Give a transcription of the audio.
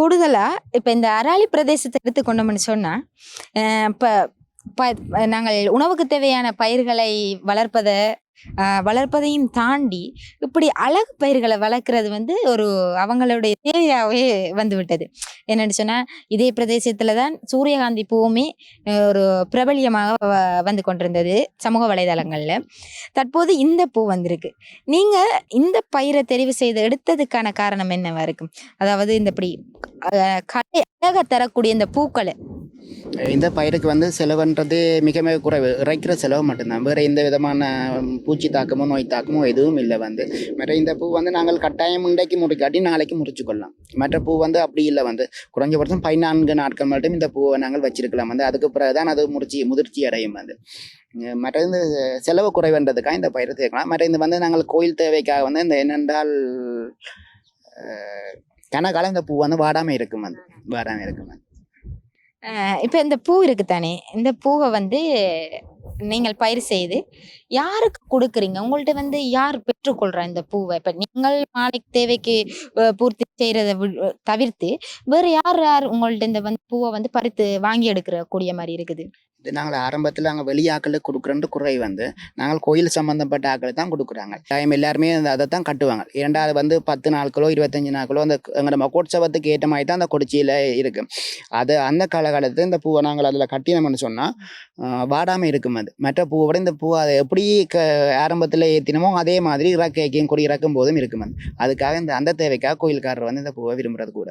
கூடுதலாக இப்போ இந்த அராலி பிரதேசத்தை எடுத்துக்கொண்டோம்னு சொன்னா சொன்னால் இப்போ ப- நாங்கள் உணவுக்கு தேவையான பயிர்களை வளர்ப்பதை வளர்ப்பதையும் தாண்டி இப்படி அழகு பயிர்களை வளர்க்குறது வந்து ஒரு அவங்களுடைய தேவையாகவே வந்துவிட்டது. என்னென்னு சொன்னால் இதே பிரதேசத்தில் தான் சூரியகாந்தி பூவுமே ஒரு பிரபலியமாக வ- வந்து கொண்டிருந்தது சமூக வலைதளங்களில். தற்போது இந்த பூ வந்திருக்கு. நீங்கள் இந்த பயிரை தெரிவு செய்து எடுத்ததுக்கான காரணம் என்னவா இருக்கும்? அதாவது இந்த இப்படி கலை அழக தரக்கூடிய இந்த பூக்களை. இந்த பயிருக்கு வந்து செலவுன்றது மிக மிக குறைவு. இறைக்கிற செலவு மட்டும்தான். வேறு எந்த விதமான பூச்சி தாக்கமோ நோய் தாக்கமோ எதுவும் இல்லை வந்து. மற்ற இந்த பூ வந்து நாங்கள் கட்டாயம் இன்றைக்கு முடிக்காட்டி நாளைக்கு முறிச்சு கொள்ளலாம். மற்ற பூ வந்து அப்படி இல்லை வந்து. குறைஞ்சபட்சம் பதினான்கு நாட்கள் மட்டும் இந்த பூவை நாங்கள் வச்சிருக்கலாம் வந்து. அதுக்கு பிறகு தான் அது முறிச்சி முதிர்ச்சி அடையும் வந்து. மற்ற இந்த செலவு குறைவுன்றதுக்காக இந்த பயிரை சேர்க்கலாம். மற்ற இந்த வந்து நாங்கள் கோயில் தேவைக்காக வந்து இந்த என்னென்றால் கனகாலம் இந்த பூ வந்து வாடாமல் இருக்கும் வந்து வாடாமல் இருக்கும் வந்து இப்போ இந்த பூ இருக்கு தானே இந்த பூவை வந்து நீங்கள் பயிர் செய்து யாருக்கு கொடுக்குறீங்க? உங்கள்கிட்ட வந்து யார் பெற்றுக்கொள்றா இந்த பூவை. இப்ப நீங்கள் மாலை தேவைக்கு பூர்த்தி செய்யறதை வி- தவிர்த்து வேற யார் யார் உங்கள்ட்ட இந்த வந்து பூவை வந்து பறித்து வாங்கி எடுக்கிற கூடிய மாதிரி இருக்குது? இது நாங்கள் ஆரம்பத்தில் நாங்கள் வெளியாக்களுக்கு கொடுக்குறோன்ற குறை வந்து நாங்கள் கோயில் சம்மந்தப்பட்ட ஆக்களை தான் கொடுக்குறாங்க. டைம் எல்லாருமே அதை தான் கட்டுவாங்க. இரண்டாவது வந்து பத்து நாட்களோ இருபத்தஞ்சு நாட்களோ அந்த எங்கள் மகோத்சவத்துக்கு ஏற்ற மாதிரி தான் அந்த கொடிச்சியில் இருக்குது அது அந்த காலகட்டத்தில் இந்த பூவை நாங்கள் அதில் கட்டினோம்னு சொன்னால் வாடாமல் இருக்கும் அது. மற்ற பூவை விட இந்த பூ அதை எப்படி க ஆரம்பத்தில் ஏற்றினமோ அதே மாதிரி இறக்கைக்கும் கொடி இறக்கும் போதும் இருக்கும் அதுக்காக இந்த அந்த தேவைக்காக கோயில்காரர் வந்து இந்த பூவை விரும்புறது கூட.